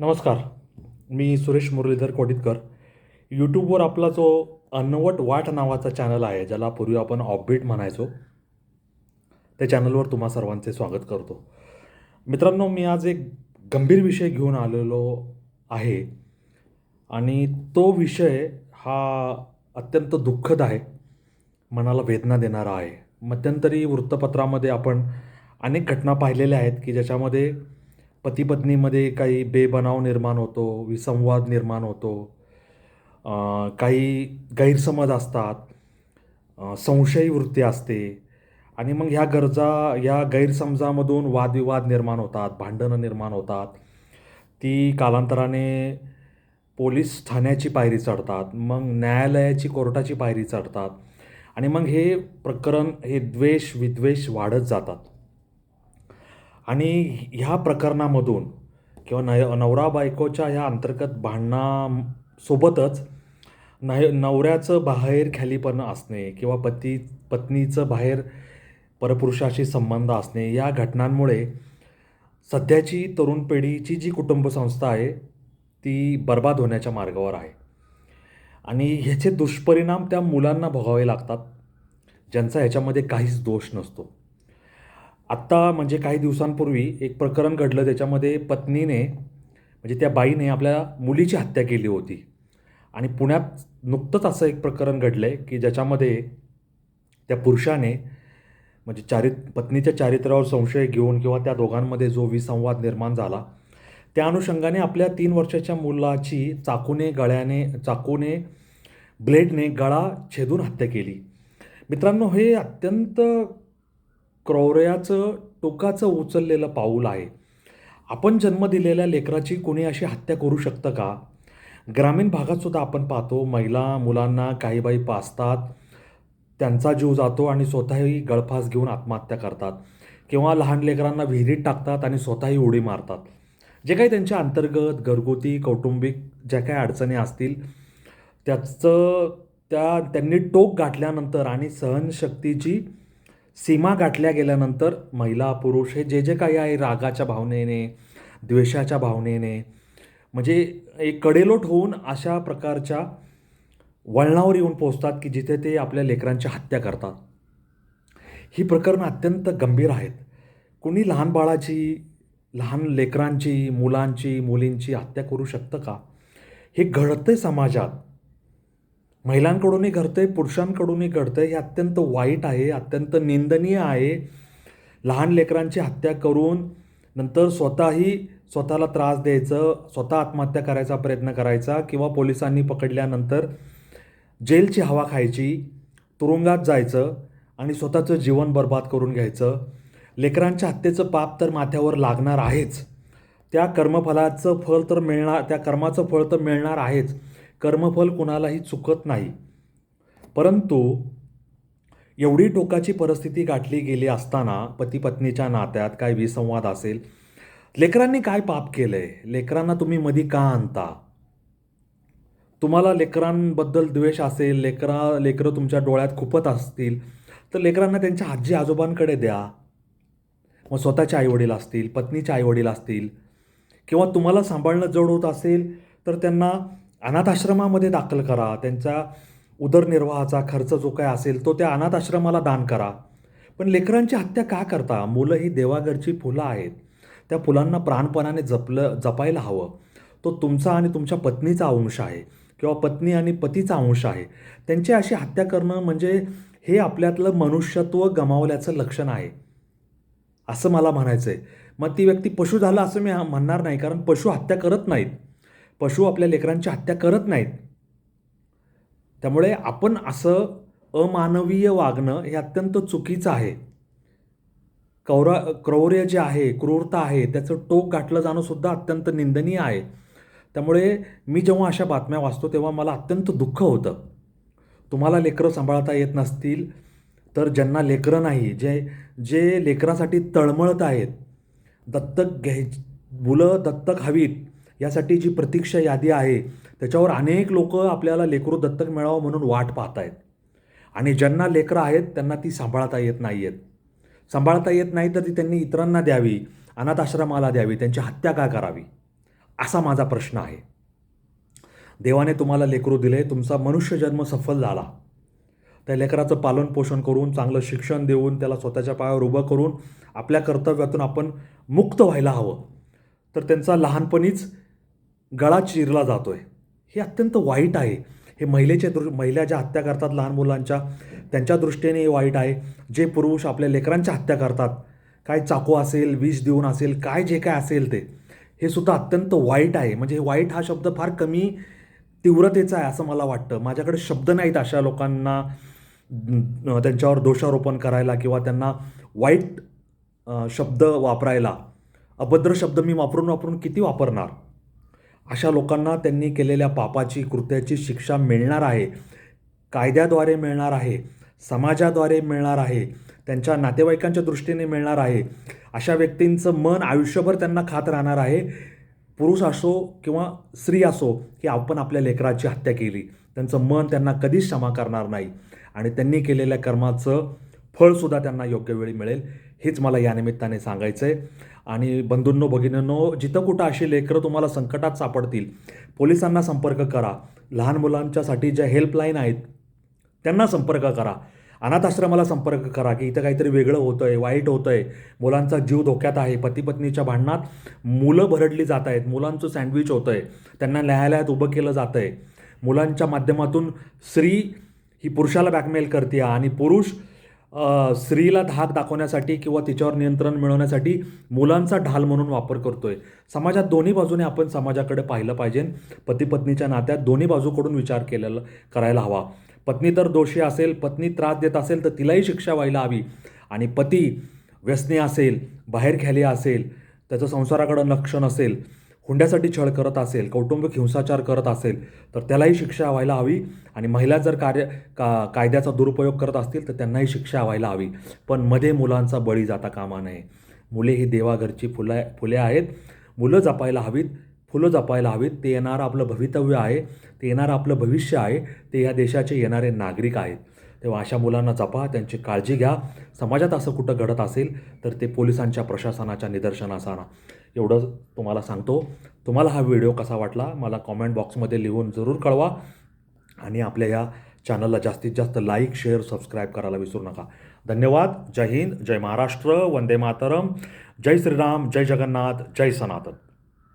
नमस्कार. मी सुरेश मुरलीधर कोडितकर. यूट्यूबवर आपला जो अन्नवट वाट नावाचा चॅनल आहे ज्याला पूर्वी आपण ऑपबीट म्हणायचो त्या चॅनलवर तुम्हा सर्वांचे स्वागत करतो. मित्रांनो मी आज एक गंभीर विषय घेऊन आलेलो आहे आणि तो विषय हा अत्यंत दुःखद आहे मनाला वेदना देणारा आहे. मध्यंतरी वृत्तपत्रामध्ये आपण अनेक घटना पाहिलेल्या आहेत की ज्याच्यामध्ये पतीपत्नीमध्ये काही बेबनाव निर्माण होतो विसंवाद निर्माण होतो काही गैरसमज असतात संशयी वृत्ती असते आणि मग ह्या गरजा ह्या गैरसमजामधून वादविवाद निर्माण होतात भांडणं निर्माण होतात. ती कालांतराने पोलीस ठाण्याची पायरी चढतात मग न्यायालयाची कोर्टाची पायरी चढतात आणि मग हे प्रकरण हे द्वेष विद्वेष वाढत जातात. आणि ह्या प्रकरणामधून किंवा नय नवरा बायकोच्या ह्या अंतर्गत भांडणासोबतच नय नवऱ्याचं बाहेर खालीपणा असणे किंवा पती पत्नीचं बाहेर परपुरुषाशी संबंध असणे या घटनांमुळे सध्याची तरुण पिढीची जी कुटुंब संस्था आहे ती बर्बाद होण्याच्या मार्गावर आहे. आणि ह्याचे दुष्परिणाम त्या मुलांना भोगावे लागतात ज्यांचा ह्याच्यामध्ये काहीच दोष नसतो. आत्ता म्हणजे काही दिवसांपूर्वी एक प्रकरण घडलं त्याच्यामध्ये पत्नीने म्हणजे त्या बाईने आपल्या मुलीची हत्या केली होती. आणि पुण्यात नुकतंच असं एक प्रकरण घडलं आहे की ज्याच्यामध्ये त्या पुरुषाने म्हणजे चारित पत्नीच्या चारित्र्यावर संशय घेऊन किंवा त्या दोघांमध्ये जो विसंवाद निर्माण झाला त्या अनुषंगाने आपल्या तीन वर्षाच्या मुलाची चाकूने गळ्याने चाकूने ब्लेडने गळा छेदून हत्या केली. मित्रांनो हे अत्यंत क्रौर्याचं टोकाचं उचललेलं पाऊल आहे. आपण जन्म दिलेल्या लेकराची कोणी अशी हत्या करू शकतं का? ग्रामीण भागातसुद्धा आपण पाहतो महिला मुलांना काही बाई पाचतात त्यांचा जीव जातो आणि स्वतःही गळफास घेऊन आत्महत्या करतात. किंवा लहान लेकरांना विहिरीत टाकतात आणि स्वतःही उडी मारतात. जे काही त्यांच्या अंतर्गत घरगुती कौटुंबिक ज्या काही अडचणी असतील त्याचं त्या त्यांनी टोक गाठल्यानंतर आणि सहनशक्तीची सीमा गाठल्या गेल्यानंतर महिला पुरुष हे जे जे काही आहे रागाच्या भावनेने द्वेषाच्या भावनेने म्हणजे एक कडेलोट होऊन अशा प्रकारच्या वळणावर येऊन पोचतात की जिथे ते आपल्या लेकरांची हत्या करतात. ही प्रकरणं अत्यंत गंभीर आहेत. कुणी लहान बाळाची लहान लेकरांची मुलांची मुलींची हत्या करू शकतं का? हे घडतं समाजात. महिलांकडूनही घडतंय पुरुषांकडूनही घडतंय. हे अत्यंत वाईट आहे अत्यंत निंदनीय आहे. लहान लेकरांची हत्या करून नंतर स्वतःही स्वतःला त्रास द्यायचं स्वतः आत्महत्या करायचा प्रयत्न करायचा किंवा पोलिसांनी पकडल्यानंतर जेलची हवा खायची तुरुंगात जायचं आणि स्वतःचं जीवन बर्बाद करून घ्यायचं. लेकरांच्या हत्येचं पाप तर माथ्यावर लागणार आहेच. त्या कर्मफलाचं फळ तर मिळणार त्या कर्माचं फळ तर मिळणार आहेच. कर्मफल कुणालाही चुकत नाही. परंतु एवढी टोकाची परिस्थिती गाठली गेली असताना पती पत्नीच्या नात्यात काय विसंवाद असेल. लेकरांनी काय पाप केलं आहे लेकरांना तुम्ही मधी का आणता? तुम्हाला लेकरांबद्दल द्वेष असेल लेकरा लेकरं तुमच्या डोळ्यात खुपत असतील तर लेकरांना त्यांच्या आजी आजोबांकडे द्या. मग स्वतःचे आईवडील असतील पत्नीचे आईवडील असतील किंवा तुम्हाला सांभाळणं जड होत असेल तर त्यांना अनाथाश्रमामध्ये दाखल करा. त्यांचा उदरनिर्वाहाचा खर्च जो काय असेल तो त्या अनाथ आश्रमाला दान करा. पण लेकरांची हत्या का करता? मुलं ही देवाघरची फुलं आहेत. त्या फुलांना प्राणपणाने जपलं जपायला हवं. तो तुमचा आणि तुमच्या पत्नीचा अंश आहे किंवा पत्नी आणि पतीचा अंश आहे. त्यांची अशी हत्या करणं म्हणजे हे आपल्यातलं मनुष्यत्व गमावल्याचं लक्षण आहे. असं मला म्हणायचं आहे मग ती व्यक्ती पशु झाला असं मी म्हणणार नाही कारण पशु हत्या करत नाहीत. पशु आपल्या लेकरांची हत्या करत नाहीत. त्यामुळे आपण असं अमानवीय वागणं हे अत्यंत चुकीचं आहे. कौरा क्रौर्य जे आहे क्रूरता आहे त्याचं टोक गाठलं जाणं सुद्धा अत्यंत निंदनीय आहे. त्यामुळे मी जेव्हा अशा बातम्या वाचतो तेव्हा मला अत्यंत दुःख होतं. तुम्हाला लेकरं सांभाळता येत नसतील तर ज्यांना लेकरं नाही जे जे लेकरासाठी तळमळत आहेत दत्तक घ्याय मुलं दत्तक हवीत यासाठी जी प्रतीक्षा यादी आहे त्याच्यावर अनेक लोक आपल्याला लेकरू दत्तक मिळावं म्हणून वाट पाहत आहेत आणि ज्यांना लेकरं आहेत त्यांना ती सांभाळता येत नाही आहेत सांभाळता येत नाही तर ती त्यांनी इतरांना द्यावी अनाथाश्रमाला द्यावी त्यांची हत्या का करावी? असा माझा प्रश्न आहे. देवाने तुम्हाला लेकरू दिले तुमचा मनुष्य जन्म सफल झाला. त्या लेकराचं पालन पोषण करून चांगलं शिक्षण देऊन त्याला स्वतःच्या पायावर उभं करून आपल्या कर्तव्यातून आपण मुक्त व्हायला हवं. तर त्यांचा लहानपणीच गळा चिरला जातोय. हे अत्यंत वाईट आहे. हे महिलेच्या दृ महिला ज्या हत्या करतात लहान मुलांच्या. त्यांच्या दृष्टीने हे वाईट आहे. जे पुरुष आपल्या लेकरांच्या हत्या करतात. काय चाकू असेल विष देऊन असेल काय जे काय असेल ते. हे सुद्धा अत्यंत वाईट आहे. म्हणजे हे वाईट हा शब्द फार कमी तीव्रतेचा आहे असं मला वाटतं. माझ्याकडे शब्द नाहीत अशा लोकांना त्यांच्यावर दोषारोपण करायला किंवा त्यांना वाईट शब्द वापरायला. अभद्र शब्द मी वापरून वापरून किती वापरणार? अशा लोकांना त्यांनी केलेल्या पापाची कृत्याची शिक्षा मिळणार आहे. कायद्याद्वारे मिळणार आहे. समाजाद्वारे मिळणार आहे. त्यांच्या नातेवाईकांच्या दृष्टीने मिळणार आहे. अशा व्यक्तींचं मन आयुष्यभर त्यांना खात राहणार आहे. पुरुष असो किंवा स्त्री असो की आपण आपल्या लेकराची हत्या केली. त्यांचं मन त्यांना कधीच क्षमा करणार नाही. आणि त्यांनी केलेल्या कर्माचं फळसुद्धा त्यांना योग्य वेळी मिळेल हेच मला या निमित्ताने सांगायचं आहे आणि बंधूंनो भगिनींनो जिथं कुठं अशी लेकरं तुम्हाला संकटात सापडतील पोलिसांना संपर्क करा. लहान मुलांच्यासाठी ज्या हेल्पलाईन आहेत त्यांना संपर्क करा. अनाथाश्रमाला संपर्क करा की इथं काहीतरी वेगळं होतं आहे वाईट होतं आहे मुलांचा जीव धोक्यात आहे पतीपत्नीच्या भांडणात मुलं भरडली जात आहेत मुलांचं सँडविच होतं आहे त्यांना न्यायालयात उभं केलं जातं आहे मुलांच्या माध्यमातून स्त्री ही पुरुषाला बॅकमेल करते आणि पुरुष स्त्रीला धाक दाखवण्यासाठी किंवा तिच्यावर नियंत्रण मिळवण्यासाठी मुलांचा ढाल म्हणून वापर करतोय. समाजात दोन्ही बाजूने आपण समाजाकडे पाहिलं पाहिजे. पती पत्नीच्या नात्यात दोन्ही बाजूकडून विचार केलेला करायला हवा. पत्नी तर दोषी असेल पत्नी त्रास देत असेल तर तिलाही शिक्षा व्हायला हवी. आणि पती व्यसनी असेल बाहेर खेळी असेल त्याचं संसाराकडं लक्ष नसेल हुंड्यासाठी छळ करत असेल कौटुंबिक हिंसाचार करत असेल तर त्यालाही शिक्षा व्हायला हवी. आणि महिला जर कार्य का कायद्याचा दुरुपयोग करत असतील तर त्यांनाही शिक्षा व्हायला हवी. पण मध्ये मुलांचा बळी जाता कामा नये. मुले ही देवाघरची फुलं फुले आहेत. मुलं जपायला हवीत. फुलं जपायला हवीत. ते येणारं आपलं भवितव्य आहे. ते येणारं आपलं भविष्य आहे. ते या देशाचे येणारे नागरिक आहेत. तेव्हा अशा मुलांना जपा त्यांची काळजी घ्या. समाजात असं कुठं घडत असेल तर ते पोलिसांच्या प्रशासनाच्या निदर्शनास आणा. एवढं तुम्हाला सांगतो. तुम्हाला हा व्हिडिओ कसा वाटला मला कॉमेंट बॉक्समध्ये लिहून जरूर कळवा. आणि आपल्या या चॅनलला जास्तीत जास्त लाईक शेअर सबस्क्राईब करायला विसरू नका. धन्यवाद. जय हिंद. जय महाराष्ट्र. वंदे मातरम. जय श्रीराम. जय जगन्नाथ. जय सनातन.